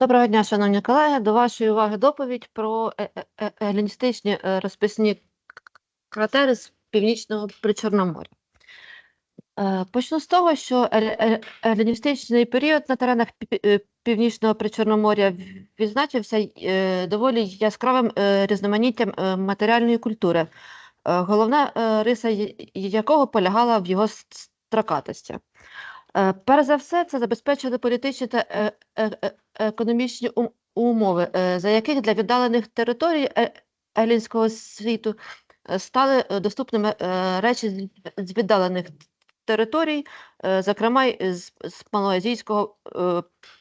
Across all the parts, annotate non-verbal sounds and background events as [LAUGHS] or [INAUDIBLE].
Доброго дня, шановні колеги. До вашої уваги доповідь про е- е- е- еліністичні е, розписні кратери з північного Причорномор'я. Почну з того, що еліністичний період на теренах північного Причорномор'я відзначився доволі яскравим різноманіттям матеріальної культури, головна риса якого полягала в його строкатості. Е, Перш за все, це забезпечили політичні та е, е, економічні умови, за яких для віддалених територій елінського світу стали доступними речі з- віддалених територій, зокрема з, малоазійського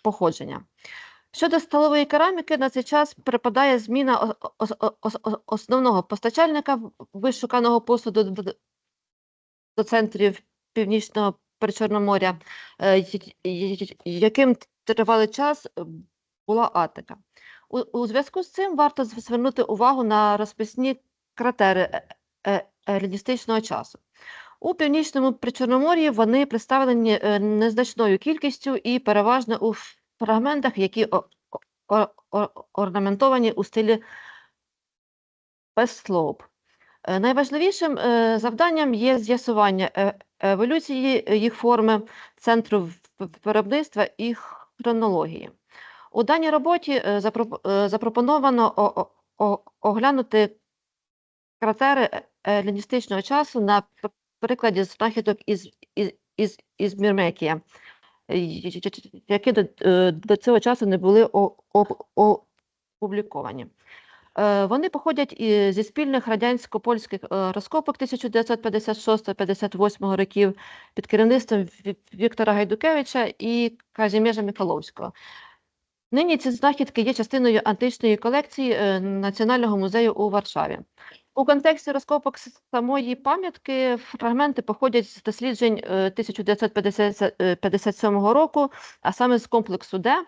походження. Щодо столової кераміки, на цей час припадає зміна основного постачальника вишуканого посуду до центрів північного Причорноморя, е, яким тривалий час е, була Атика. У, у зв'язку з цим варто звернути увагу на розписні кратери е- е- еліністичного часу. У північному Причорномор'ї вони представлені незначною кількістю і переважно у фрагментах, які орнаментовані у стилі Е, Найважливішим завданням є з'ясування еволюції е, їх форми, центру виробництва і хронології. У даній роботі е, е, запропоновано оглянути кратери е- еліністичного часу на прикладі знахідок із, із, із, із Мірмекія, е, які до, е, до цього часу не були опубліковані. Е, Вони походять і зі спільних радянсько-польських е, розкопок 1956-58 років під керівництвом Віктора Гайдукевича і Казімежа Михайловського. Нині ці знахідки є частиною античної колекції е, Національного музею у Варшаві. У контексті розкопок самої пам'ятки фрагменти походять з досліджень е, 1957 року, а саме з комплексу Д.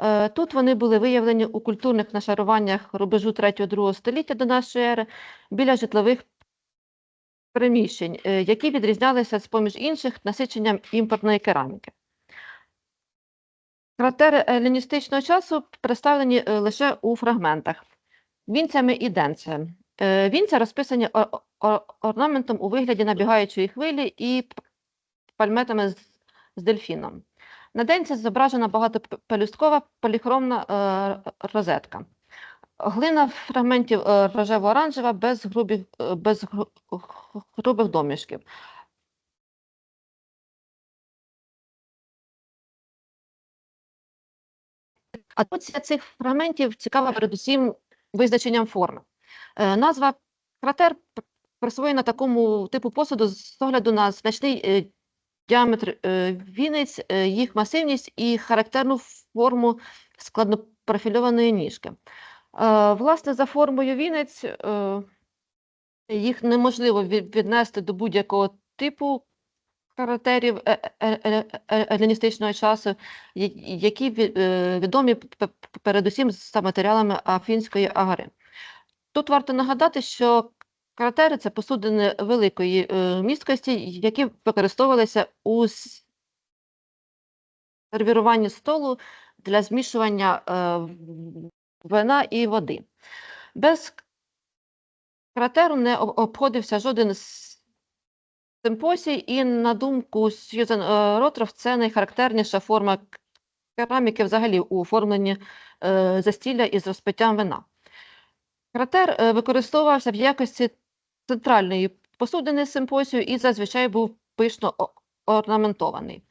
Е, Тут вони були виявлені у культурних нашаруваннях рубежу 3-2 століття до нашої ери біля житлових приміщень, е, які відрізнялися з поміж інших насиченням імпортної кераміки. Кратери еліністичного часу представлені е, лише у фрагментах вінцями і денцем. Е, Вінця розписані орнаментом у вигляді набігаючої хвилі і пальметами з, з дельфіном. На денці зображена багатопелюсткова поліхромна е, розетка. Глина фрагментів е, рожево-оранжева без грубих, е, без гру- грубих домішків. А тут цих фрагментів цікава передусім визначенням форми. Е, Назва кратер присвоєна такому типу посуду з огляду на значний е, діаметр е, вінець, е, їх масивність і характерну форму складнопрофільованої ніжки. Е, Власне, за формою вінець їх неможливо віднести до будь-якого типу е- еліністичного часу, які відомі передусім за матеріалами Афінської агари. Тут варто нагадати, що кратери це посудини великої е, місткості, які використовувалися у сервіруванні столу для змішування е, вина і води. Без кратеру не обходився жоден с- симпосій, і на думку Сьюзен е, Ротров, це найхарактерніша форма кераміки взагалі у оформленні застілля із розпиттям вина. Кратер використовувався в якості центральної посудини симпосію і зазвичай був пишно орнаментований.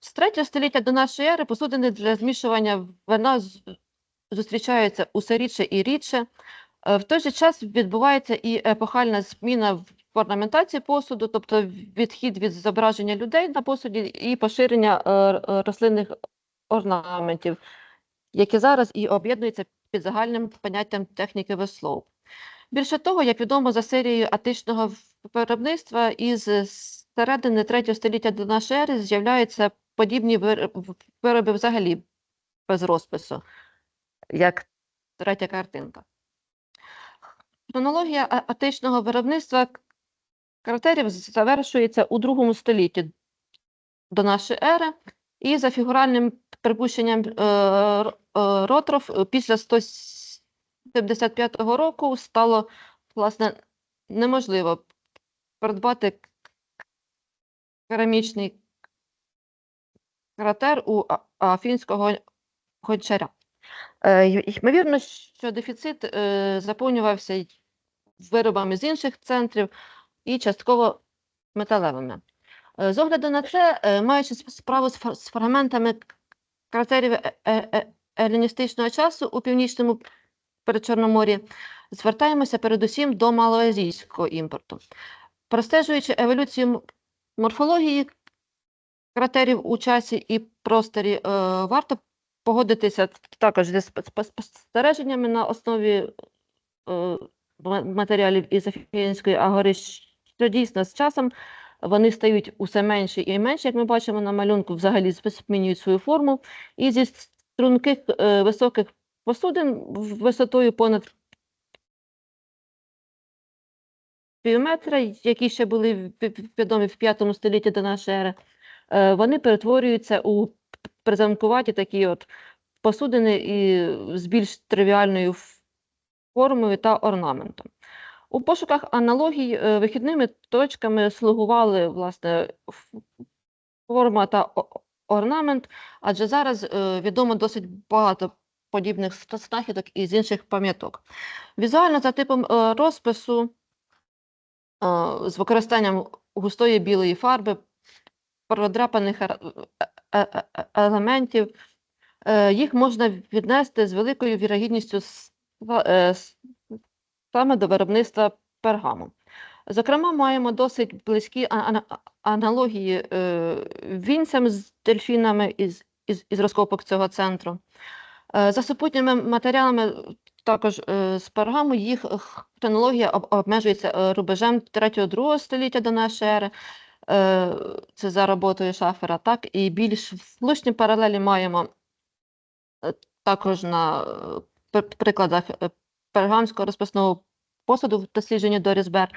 З 3 століття до нашої ери посудини для змішування вина зустрічаються усе рідше і рідше. Е, В той же час відбувається і епохальна зміна в орнаментації посуду, тобто відхід від зображення людей на посуді і поширення е, рослинних орнаментів, які зараз і об'єднуються під загальним поняттям техніки веслоу. Більше того, як відомо за серією атичного виробництва із середини 3 століття до нашої ери з'являються подібні вироби взагалі без розпису, як третя картинка. Хронологія атичного виробництва каратерів завершується у другому столітті до нашої ери, і за фігуральним припущенням е, е, ротров після 100 55-го року стало власне неможливо придбати керамічний кратер у афінського гончаря. Е, ймовірно, що дефіцит е, заповнювався виробами з інших центрів і частково металевими. Е, з огляду на це, маючи справу з фрагментами кратерів еліністичного часу у північному Передчорномор'ї, звертаємося передусім до малоазійського імпорту. Простежуючи еволюцію морфології кратерів у часі і просторі, е, варто погодитися також зі спостереженнями на основі е, матеріалів із Афінської агори, що дійсно з часом вони стають усе менші і менші, як ми бачимо на малюнку, взагалі змінюють свою форму. І зі струнких е, високих посудин висотою понад півметра, які ще були відомі в п'ятому столітті до нашої ери, е, вони перетворюються у п- такі от посудини і з більш тривіальною формою та орнаментом. У пошуках аналогій е, вихідними точками слугували власне форма та орнамент, адже зараз е, відомо досить багато подібних знахідок із інших пам'яток. Візуально за типом е, розпису е, з використанням густої білої фарби, продрапаних е- елементів, їх можна віднести з великою вірогідністю саме до виробництва пергаму. Зокрема, маємо досить близькі аналогії вінцям з дельфінами із, із розкопок цього центру. Е, За супутніми матеріалами також е, з пергаму їх хронологія обмежується е, рубежем 3-2 століття до нашої ери. Е, Це за роботою шафера, так і більш влучні паралелі маємо е, також на е, прикладах е, пергамського розписного посуду в дослідженні Доріс Бер,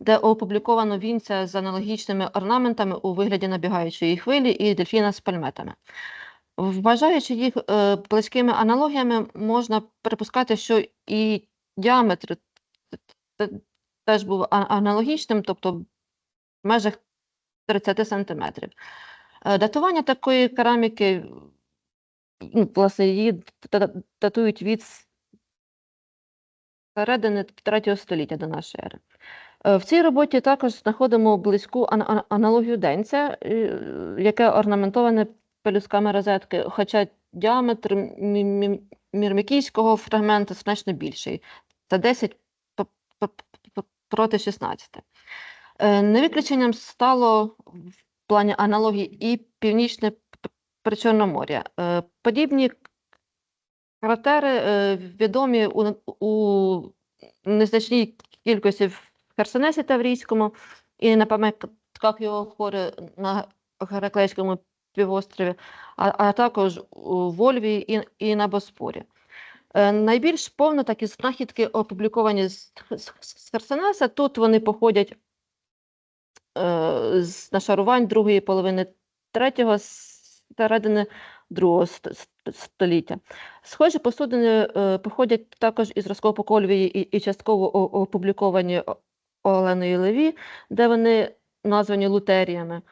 де опубліковано вінця з аналогічними орнаментами у вигляді набігаючої хвилі і дельфіна з пальметами. Вважаючи їх е, близькими аналогіями, можна припускати, що і діаметр теж був аналогічним, тобто в межах 30 сантиметрів. Е, Датування такої кераміки, ну, власне, її датують від середини 3 століття до нашої ери. Е, В цій роботі також знаходимо близьку ан- ан- аналогію денця, яке орнаментоване пелюсками розетки, хоча діаметр мі- мі- мірмікійського фрагменту значно більший. Це 10 п- п- п- проти 16. Е, Не виключенням стало в плані аналогії і північне Причорномор'я. Е, Подібні кратери е, відомі у, у незначній кількості в Херсонесі Таврійському і на пам'ятках його хори на Гераклейському півострові, а, а також у Вольві і, і на Боспорі. Е, Найбільш повно такі знахідки опубліковані з, з, з Херсонеса. Тут вони походять е, з нашарувань другої половини третього середини другого ст- ст- століття. Схожі посудини е, походять також із розкопу Кольвії і, і частково опубліковані Оленою Леві, де вони названі лутеріями.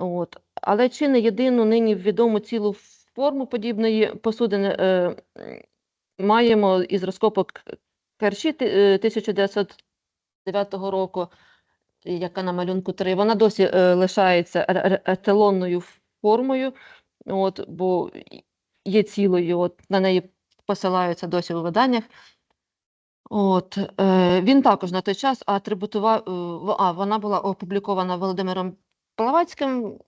От. Але чи не єдину нині відому цілу форму подібної посудини е, маємо із розкопок Керші е, 1909 року, яка на малюнку 3, вона досі е, лишається ре- ре- еталонною формою, от, бо є цілою, от, на неї посилаються досі у виданнях. От, е, він також на той час атрибутував, е, а, вона була опублікована Володимиром Плавацьким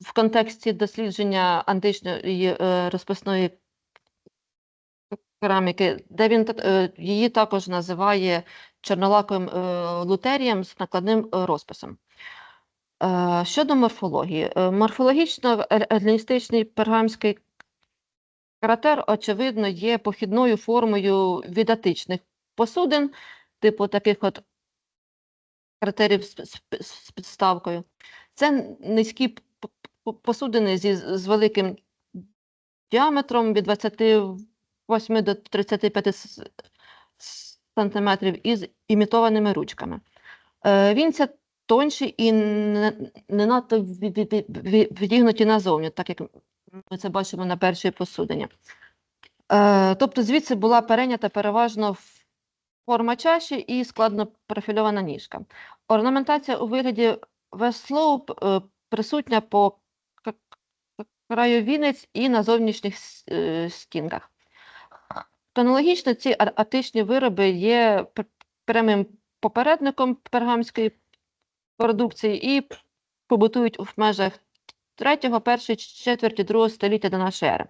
в контексті дослідження античної е, розписної кераміки, де він е, її також називає чорнолаковим е, лутерієм з накладним розписом. Щодо морфології, морфологічно ел- еліністичний пергамський кратер, очевидно, є похідною формою відатичних посудин, типу таких от кратерів з підставкою. Це низькі посудини зі, з великим діаметром від 28 до 35 с- с- сантиметрів із імітованими ручками. Е, Вінця тонші і не, не надто ві- ві- ві- ві- відігнуті назовні, так як ми це бачимо на першій посудині. Е, Тобто звідси була перейнята переважно форма чаші і складно профільована ніжка. Орнаментація у вигляді веслоу е, присутня по краю вінець і на зовнішніх е, стінках. Хронологічно ці артичні вироби є прямим попередником пергамської продукції і побутують у межах 3, першої четверті другого століття до нашої ери.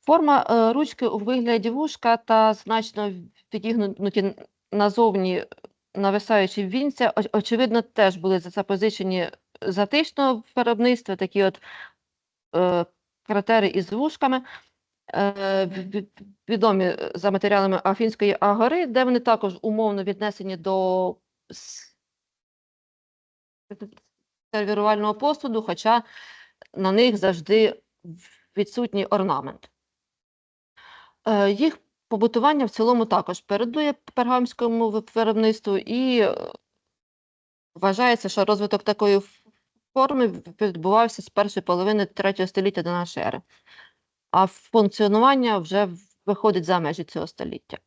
Форма е, ручки у вигляді вушка та значно відігнуті назовні нависаючі вінця, оч- очевидно, теж були запозичені з античного виробництва, такі от е, кратери із вушками, е, ві- ві- відомі е, за матеріалами Афінської агори, де вони також умовно віднесені до сервірувального посуду, хоча на них завжди відсутній орнамент. Е, Їх побутування в цілому також передує пергамському виробництву і е, вважається, що розвиток такої форми відбувався з першої половини третього століття до нашої ери, а функціонування вже виходить за межі цього століття.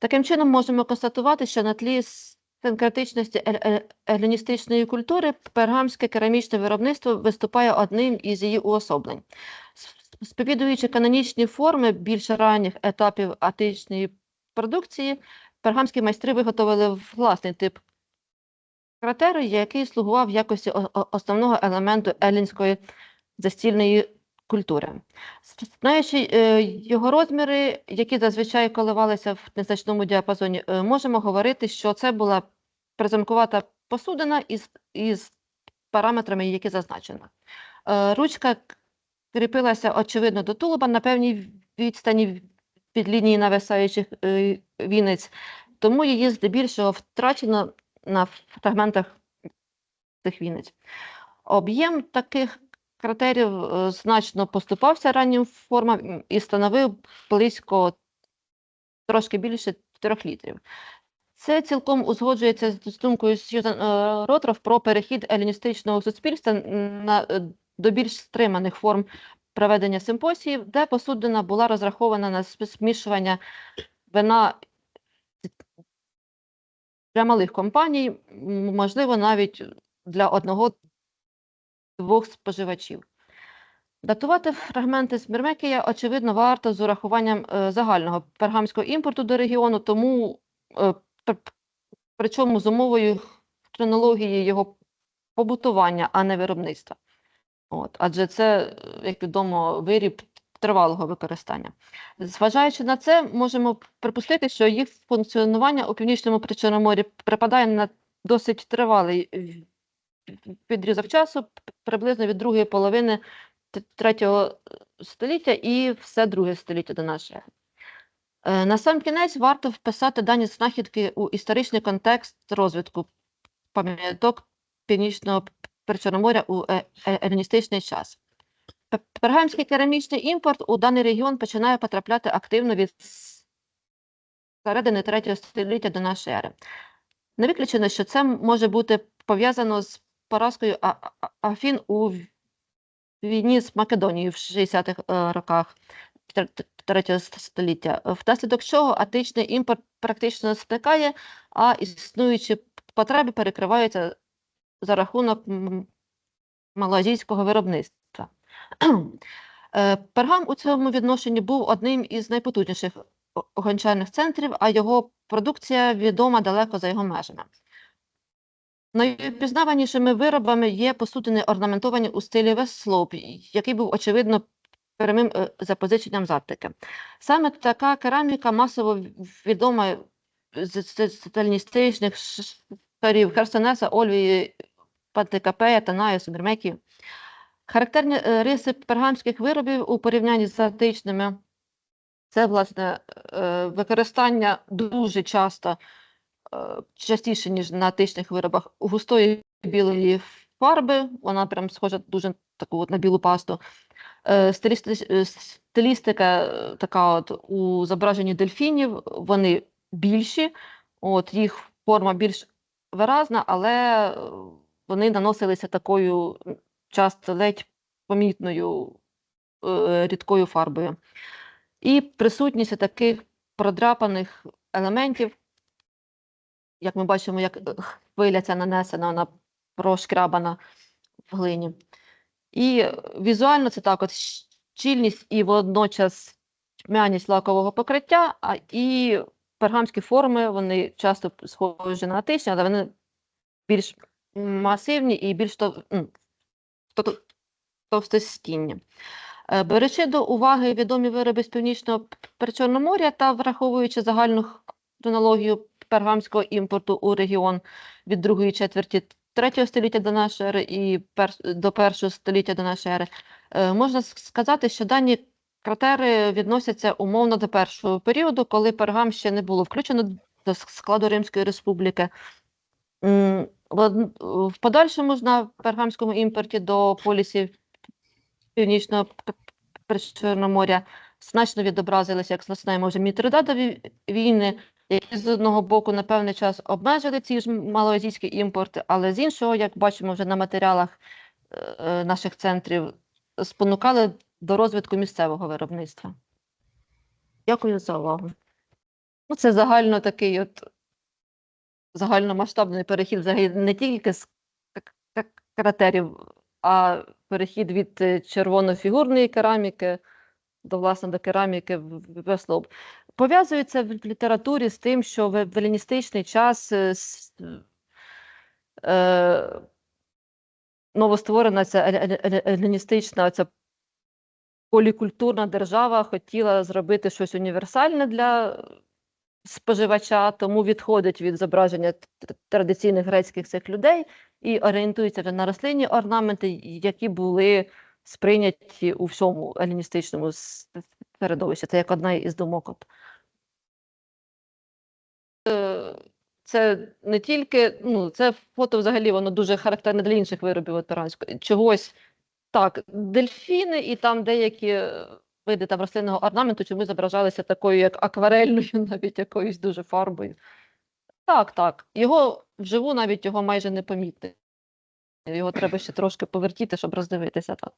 Таким чином, можемо констатувати, що на тлі синкретичності еліністичної культури пергамське керамічне виробництво виступає одним із її уособлень. Сповідуючи канонічні форми більш ранніх етапів атичної продукції, пергамські майстри виготовили власний тип кратери, який слугував в якості основного елементу елінської застільної культури. Знаючи е, його розміри, які зазвичай коливалися в незначному діапазоні, е, можемо говорити, що це була приземкувата посудина із, із параметрами, які зазначено. Е, Ручка кріпилася, очевидно, до тулуба на певній відстані від лінії нависаючих е, вінець, тому її здебільшого втрачено на фрагментах цих вінець. Об'єм таких кратерів е, значно поступався раннім формам і становив близько трошки більше 4 літрів. Це цілком узгоджується з думкою Сьюзан е, Ротров про перехід еліністичного суспільства на, до більш стриманих форм проведення симпосіїв, де посудина була розрахована на см- змішування вина для малих компаній, можливо, навіть для одного-двох споживачів. Датувати фрагменти з Мірмекія, очевидно, варто з урахуванням е, загального пергамського імпорту до регіону, тому е, причому з умовою хронології його побутування, а не виробництва. От, адже це, е, як відомо, виріб тривалого використання. Зважаючи на це, можемо припустити, що їх функціонування у північному Причорноморі припадає на досить тривалий відрізок часу, приблизно від другої половини третього століття і все друге століття до нашої. Е, На сам кінець варто вписати дані знахідки у історичний контекст розвитку пам'яток Північного Причорноморя у е- е- еліністичний час. Пергамський керамічний імпорт у даний регіон починає потрапляти активно від середини третього століття до нашої ери. Не виключено, що це може бути пов'язано з поразкою Афін у війні з Македонією в 60-х е, роках тр- т- століття, внаслідок чого атичний імпорт практично зникає, а існуючі потреби перекриваються за рахунок малазійського виробництва. Е, Пергам у цьому відношенні був одним із найпотужніших гончарних центрів, а його продукція відома далеко за його межами. Найвпізнаванішими виробами є посудини орнаментовані у стилі Вестлоп, який був очевидно прямим е, запозиченням з. Саме така кераміка масово відома з сталіністичних шарів Херсонеса, Ольвії, Пантикапея, Танаї, Сумермекії. Характерні е, риси пергамських виробів у порівнянні з античними це, власне, е, використання дуже часто, е, частіше, ніж на античних виробах, густої білої фарби. Вона прям схожа дуже таку от на білу пасту. Стилістика така от у зображенні дельфінів, вони більші, от їх форма більш виразна, але вони наносилися такою часто ледь помітною е, рідкою фарбою. І присутність таких продрапаних елементів, як ми бачимо, як е, хвиля ця нанесена, вона прошкрабана в глині. І візуально це так: от щільність і водночас тьмяність лакового покриття, а і пергамські форми, вони часто схожі на атичні, але вони більш масивні і більш тов... товстостінні. Е, Беручи до уваги відомі вироби з північного Причорномор'я та враховуючи загальну хронологію пергамського імпорту у регіон від другої четверті третього століття до нашої ери і до першого століття до нашої ери, е, можна сказати, що дані кратери відносяться умовно до першого періоду, коли пергам ще не було включено до складу Римської республіки. В подальшому ж на пергамському імпорті до полісів Північного П- П- Причорноморя значно відобразилися, як знаємо, вже мітридадові війни, які з одного боку на певний час обмежили ці ж малоазійські імпорти, але з іншого, як бачимо вже на матеріалах е, е, наших центрів, спонукали до розвитку місцевого виробництва. Дякую за увагу. Ну, це загально такий от загальномасштабний перехід взагалі не тільки з кратерів, а перехід від е, червонофігурної кераміки до власне до кераміки в- веслоб. Пов'язується в літературі з тим, що в еліністичний час е, е, новостворена ця еліністична ця полікультурна держава хотіла зробити щось універсальне для споживача, тому відходить від зображення традиційних грецьких цих людей і орієнтується вже на рослинні орнаменти, які були сприйняті у всьому еліністичному середовищі. Це як одна із думок. Е, Це не тільки, ну, це фото взагалі воно дуже характерне для інших виробів ветеранського. Чогось так, дельфіни і там деякі е, види там рослинного орнаменту чомусь зображалися такою, як акварельною, [LAUGHS] навіть якоюсь дуже фарбою. Так, так. Його вживу навіть його майже не помітити. Його треба ще трошки повертіти, щоб роздивитися так.